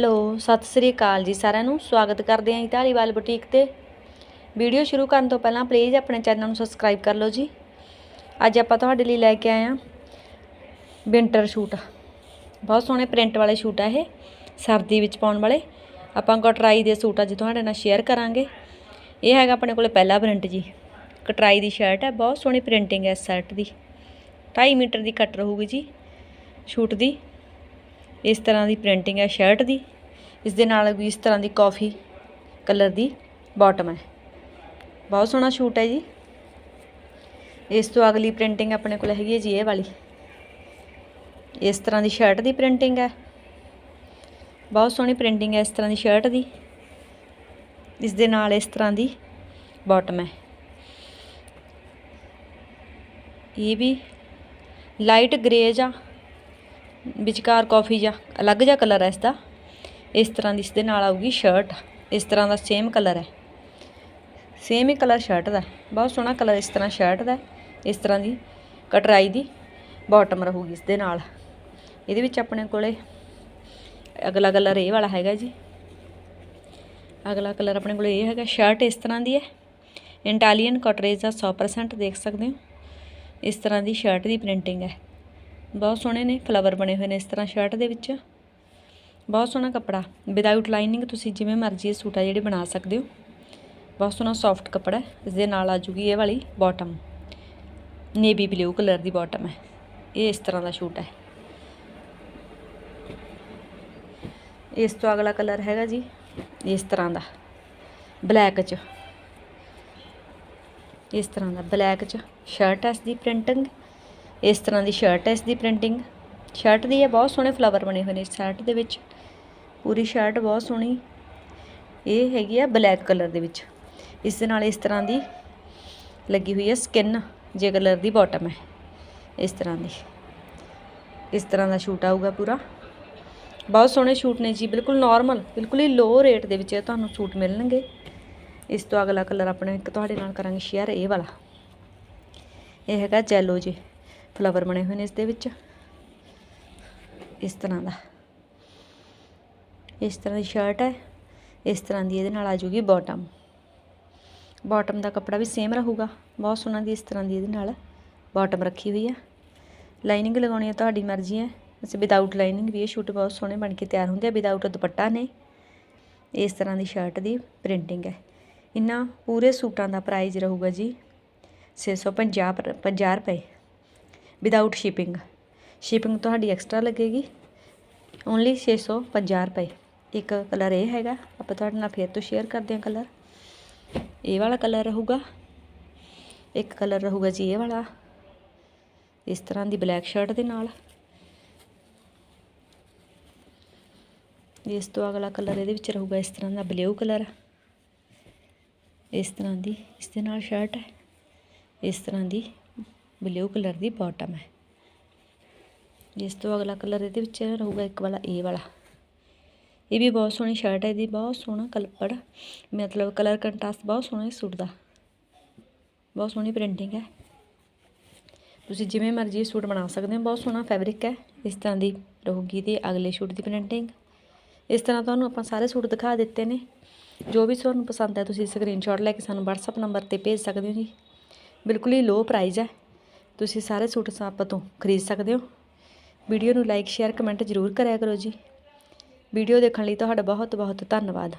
Hello, Sat Sri ਅਕਾਲ ਜੀ ਸਾਰਿਆਂ ਨੂੰ। ਸਵਾਗਤ ਕਰਦੇ ਹਾਂ ਜੀ ਢਾਲੀਵਾਲ ਬੁਟੀਕ ਤੇ। ਵੀਡੀਓ ਸ਼ੁਰੂ ਕਰਨ ਤੋਂ ਪਹਿਲਾਂ ਪਲੀਜ਼ ਆਪਣੇ ਚੈਨਲ ਨੂੰ ਸਬਸਕ੍ਰਾਈਬ ਕਰ ਲਓ ਜੀ। ਅੱਜ ਆਪਾਂ ਤੁਹਾਡੇ ਲਈ ਲੈ ਕੇ ਆਏ ਹਾਂ ਵਿੰਟਰ ਸ਼ੂਟ। ਬਹੁਤ ਸੋਹਣੇ ਪ੍ਰਿੰਟ ਵਾਲੇ ਸ਼ੂਟ ਆ ਇਹ, ਸਰਦੀ ਵਿੱਚ ਪਾਉਣ ਵਾਲੇ। ਆਪਾਂ ਕਟਰਾਈ ਦੇ ਸੂਟ ਅੱਜ ਤੁਹਾਡੇ ਨਾਲ ਸ਼ੇਅਰ ਕਰਾਂਗੇ। ਇਹ ਹੈਗਾ ਆਪਣੇ ਕੋਲੇ ਪਹਿਲਾ ਪ੍ਰਿੰਟ ਜੀ। ਕਟਰਾਈ ਦੀ ਸ਼ਰਟ ਹੈ ਬਹੁਤ ਸੋਹਣੀ ਪ੍ਰਿੰਟਿੰਗ ਹੈ ਇਸ ਸ਼ਰਟ ਦੀ। 2.5 ਮੀਟਰ ਦੀ ਕੱਟ ਰਹੂਗੀ ਜੀ ਸ਼ੂਟ ਦੀ। ਇਸ ਤਰ੍ਹਾਂ ਦੀ ਪ੍ਰਿੰਟਿੰਗ ਹੈ ਸ਼ਰਟ ਦੀ। ਇਸ ਦੇ ਨਾਲ ਵੀ ਇਸ ਤਰ੍ਹਾਂ ਦੀ ਕਾਫੀ ਕਲਰ ਦੀ ਬਾਟਮ ਹੈ। ਬਹੁਤ ਸੋਹਣਾ ਸ਼ੂਟ ਹੈ ਜੀ। ਇਸ ਤੋਂ ਅਗਲੀ ਪ੍ਰਿੰਟਿੰਗ ਆਪਣੇ ਕੋਲ ਹੈਗੀ ਹੈ ਜੀ ਇਹ ਵਾਲੀ। ਇਸ ਤਰ੍ਹਾਂ ਦੀ ਸ਼ਰਟ ਦੀ ਪ੍ਰਿੰਟਿੰਗ ਹੈ। ਬਹੁਤ ਸੋਹਣੀ ਪ੍ਰਿੰਟਿੰਗ ਹੈ ਇਸ ਤਰ੍ਹਾਂ ਦੀ ਸ਼ਰਟ ਦੀ। ਇਸ ਦੇ ਨਾਲ ਇਸ ਤਰ੍ਹਾਂ ਦੀ ਬਾਟਮ ਹੈ। ਇਹ ਵੀ ਲਾਈਟ ਗ੍ਰੇ ਜਾਂ ਵਿਚਕਾਰ ਕਾਫੀ ਜਾਂ ਅਲੱਗ ਜਿਹਾ ਕਲਰ ਹੈ ਇਸ ਦਾ ਇਸ ਤਰ੍ਹਾਂ ਦੀ ਇਸ ਦੇ ਨਾਲ ਆਊਗੀ ਸ਼ਰਟ ਇਸ ਤਰ੍ਹਾਂ ਦਾ ਸੇਮ ਕਲਰ ਹੈ। ਸੇਮ ਹੀ ਕਲਰ ਸ਼ਰਟ ਦਾ। ਬਹੁਤ ਸੋਹਣਾ ਕਲਰ ਇਸ ਤਰ੍ਹਾਂ ਸ਼ਰਟ ਦਾ। ਇਸ ਤਰ੍ਹਾਂ ਦੀ ਕਟਰਾਈ ਦੀ ਬਾਟਮ ਰਹੂਗੀ ਇਸ ਦੇ ਨਾਲ। ਇਹਦੇ ਵਿੱਚ ਆਪਣੇ ਕੋਲੇ ਅਗਲਾ ਕਲਰ ਇਹ ਵਾਲਾ ਹੈਗਾ ਜੀ। ਅਗਲਾ ਕਲਰ ਆਪਣੇ ਕੋਲੇ ਇਹ ਹੈਗਾ। ਸ਼ਰਟ ਇਸ ਤਰ੍ਹਾਂ ਦੀ ਹੈ। ਇੰਟਾਲੀਅਨ ਕਟਰੇਜ ਦਾ 100% ਦੇਖ ਸਕਦੇ ਹੋ। ਇਸ ਤਰ੍ਹਾਂ ਦੀ ਸ਼ਰਟ ਦੀ ਪ੍ਰਿੰਟਿੰਗ ਹੈ। ਬਹੁਤ ਸੋਹਣੇ ਨੇ ਫਲਾਵਰ ਬਣੇ ਹੋਏ ਨੇ ਇਸ ਤਰ੍ਹਾਂ ਸ਼ਰਟ ਦੇ ਵਿੱਚ। ਬਹੁਤ ਸੋਹਣਾ ਕੱਪੜਾ ਵਿਦਆਊਟ ਲਾਈਨਿੰਗ ਤੁਸੀਂ ਜਿਵੇਂ ਮਰਜ਼ੀ ਇਹ ਸੂਟ ਆ ਜਿਹੜੇ ਬਣਾ ਸਕਦੇ ਹੋ। ਬਹੁਤ ਸੋਹਣਾ ਸੌਫਟ ਕੱਪੜਾ ਇਸ ਦੇ ਨਾਲ ਆ ਜੂਗੀ ਇਹ ਵਾਲੀ ਬਾਟਮ ਨੇਵੀ ਬਲੂ ਕਲਰ ਦੀ ਬਾਟਮ ਹੈ, ਇਹ ਇਸ ਤਰ੍ਹਾਂ ਦਾ ਸ਼ੂਟ ਹੈ। ਇਸ ਤੋਂ ਅਗਲਾ ਕਲਰ ਹੈਗਾ ਜੀ, ਇਸ ਤਰ੍ਹਾਂ ਦਾ ਬਲੈਕ 'ਚ। ਇਸ ਤਰ੍ਹਾਂ ਦਾ ਬਲੈਕ 'ਚ ਸ਼ਰਟ ਹੈ ਇਸ ਦੀ ਪ੍ਰਿੰਟਿੰਗ ਇਸ ਤਰ੍ਹਾਂ ਦੀ ਸ਼ਰਟ ਹੈ ਇਸ ਦੀ ਪ੍ਰਿੰਟਿੰਗ ਸ਼ਰਟ ਦੀ ਹੈ ਬਹੁਤ ਸੋਹਣੇ ਫਲਾਵਰ ਬਣੇ ਹੋਏ ਨੇ ਇਸ ਸ਼ਰਟ ਦੇ ਵਿੱਚ। ਪੂਰੀ ਸ਼ਰਟ ਬਹੁਤ ਸੋਹਣੀ। ਇਹ ਹੈਗੀ ਆ ਬਲੈਕ ਕਲਰ ਦੇ ਵਿੱਚ। ਇਸ ਦੇ ਨਾਲ ਇਸ ਤਰ੍ਹਾਂ ਦੀ ਲੱਗੀ ਹੋਈ ਹੈ ਸਕਿਨ ਜੇ ਕਲਰ ਦੀ ਬਾਟਮ ਹੈ। ਇਸ ਤਰ੍ਹਾਂ ਦੀ। ਇਸ ਤਰ੍ਹਾਂ ਦਾ ਸ਼ੂਟ ਆਊਗਾ ਪੂਰਾ। ਬਹੁਤ ਸੋਹਣੇ ਸ਼ੂਟ ਨੇ ਜੀ, ਬਿਲਕੁਲ ਨਾਰਮਲ ਬਿਲਕੁਲ ਹੀ ਲੋ ਰੇਟ ਦੇ ਵਿੱਚ ਤੁਹਾਨੂੰ ਸੂਟ ਮਿਲਣਗੇ। ਇਸ ਤੋਂ ਅਗਲਾ ਕਲਰ ਆਪਣੇ ਇੱਕ ਤੁਹਾਡੇ ਨਾਲ ਕਰਾਂਗੇ ਸ਼ੇਅਰ ਇਹ ਵਾਲਾ। ਇਹ ਹੈਗਾ ਜੈਲੋ ਜੀ। ਫਲਾਵਰ ਬਣੇ ਹੋਏ ਨੇ ਇਸ ਦੇ ਵਿੱਚ। ਇਸ ਤਰ੍ਹਾਂ ਦਾ। ਇਸ ਤਰ੍ਹਾਂ ਦੀ ਸ਼ਰਟ ਹੈ। ਇਸ ਤਰ੍ਹਾਂ ਦੀ ਇਹਦੇ ਨਾਲ ਆ ਜੂਗੀ ਬਾਟਮ ਬਾਟਮ ਦਾ ਕੱਪੜਾ ਵੀ ਸੇਮ ਰਹੂਗਾ। ਬਹੁਤ ਸੋਹਣਾ ਦੀ ਇਸ ਤਰ੍ਹਾਂ ਦੀ ਇਹਦੇ ਨਾਲ ਬਾਟਮ ਰੱਖੀ ਹੋਈ ਹੈ। ਲਾਈਨਿੰਗ ਲਗਾਉਣੀ ਹੈ ਤੁਹਾਡੀ ਮਰਜ਼ੀ ਹੈ। ਵੈਸੇ ਵਿਦਆਊਟ ਲਾਈਨਿੰਗ ਵੀ ਇਹ ਸ਼ੂਟ ਬਹੁਤ ਸੋਹਣੇ ਬਣ ਕੇ ਤਿਆਰ ਹੁੰਦੇ ਆ ਵਿਦਆਊਟ ਦੁਪੱਟਾ ਨੇ। ਇਸ ਤਰ੍ਹਾਂ ਦੀ ਸ਼ਰਟ ਦੀ ਪ੍ਰਿੰਟਿੰਗ ਹੈ। ਇਹਨਾਂ ਪੂਰੇ ਸੂਟਾਂ ਦਾ ਪ੍ਰਾਈਜ਼ ਰਹੂਗਾ ਜੀ 650 50 ਰੁਪਏ। ਵਿਦਆਊਟ ਸ਼ਿਪਿੰਗ ਸ਼ਿਪਿੰਗ ਤੁਹਾਡੀ ਐਕਸਟਰਾ ਲੱਗੇਗੀ ਓਨਲੀ 650 ਰੁਪਏ। ਇੱਕ ਕਲਰ ਇਹ ਹੈਗਾ, ਆਪਾਂ ਤੁਹਾਡੇ ਨਾਲ ਫੇਰ ਤੋਂ ਸ਼ੇਅਰ ਕਰਦੇ ਹਾਂ ਕਲਰ ਇਹ ਵਾਲਾ ਕਲਰ ਰਹੂਗਾ। ਇੱਕ ਕਲਰ ਰਹੂਗਾ ਜੀ ਇਹ ਵਾਲਾ। ਇਸ ਤਰ੍ਹਾਂ ਦੀ ਬਲੈਕ ਸ਼ਰਟ ਦੇ ਨਾਲ। ਇਸ ਤੋਂ ਅਗਲਾ ਕਲਰ ਇਹਦੇ ਵਿੱਚ ਰਹੂਗਾ, ਇਸ ਤਰ੍ਹਾਂ ਦਾ ਬਲੂ ਕਲਰ ਇਸ ਤਰ੍ਹਾਂ ਦੀ, ਇਸ ਦੇ ਨਾਲ ਸ਼ਰਟ ਹੈ। ਇਸ ਤਰ੍ਹਾਂ ਦੀ ਬਲੂ ਕਲਰ ਦੀ ਬਾਟਮ ਹੈ। ਇਸ ਤੋਂ ਅਗਲਾ ਕਲਰ ਇਹਦੇ ਵਿੱਚ ਰਹੂਗਾ ਇੱਕ ਵਾਲਾ ਇਹ ਵਾਲਾ। ਇਹ ਵੀ ਬਹੁਤ ਸੋਹਣੀ ਸ਼ਰਟ ਹੈ, ਇਹਦੀ ਬਹੁਤ ਸੋਹਣਾ ਕਲਪੜ। ਮਤਲਬ ਕਲਰ ਕੰਟਰਾਸਟ ਬਹੁਤ ਸੋਹਣਾ ਇਸ ਸੂਟ ਦਾ। ਬਹੁਤ ਸੋਹਣੀ ਪ੍ਰਿੰਟਿੰਗ ਹੈ। ਤੁਸੀਂ ਜਿਵੇਂ ਮਰਜ਼ੀ ਸੂਟ ਬਣਾ ਸਕਦੇ ਹੋ, ਬਹੁਤ ਸੋਹਣਾ ਫੈਬਰਿਕ ਹੈ। ਇਸ ਤਰ੍ਹਾਂ ਦੀ ਰਹੂਗੀ ਤੇ ਅਗਲੇ ਸੂਟ ਦੀ ਪ੍ਰਿੰਟਿੰਗ ਇਸ ਤਰ੍ਹਾਂ ਤੁਹਾਨੂੰ ਆਪਾਂ ਸਾਰੇ ਸੂਟ ਦਿਖਾ ਦਿੱਤੇ ਨੇ। ਜੋ ਵੀ ਤੁਹਾਨੂੰ ਪਸੰਦ ਹੈ, ਤੁਸੀਂ ਸਕਰੀਨਸ਼ਾਟ ਲੈ ਕੇ ਸਾਨੂੰ WhatsApp ਨੰਬਰ ਤੇ ਭੇਜ ਸਕਦੇ ਹੋ ਜੀ। ਬਿਲਕੁਲ ਹੀ ਲੋ ਪ੍ਰਾਈਸ ਹੈ। ਤੁਸੀਂ ਸਾਰੇ ਸੂਟ ਆਪਾਂ ਤੋਂ ਖਰੀਦ ਸਕਦੇ ਹੋ। ਵੀਡੀਓ ਨੂੰ ਲਾਈਕ ਸ਼ੇਅਰ ਕਮੈਂਟ ਜ਼ਰੂਰ ਕਰਿਆ ਕਰੋ ਜੀ। ਵੀਡੀਓ ਦੇਖਣ ਲਈ ਤੁਹਾਡਾ ਬਹੁਤ ਬਹੁਤ ਧੰਨਵਾਦ।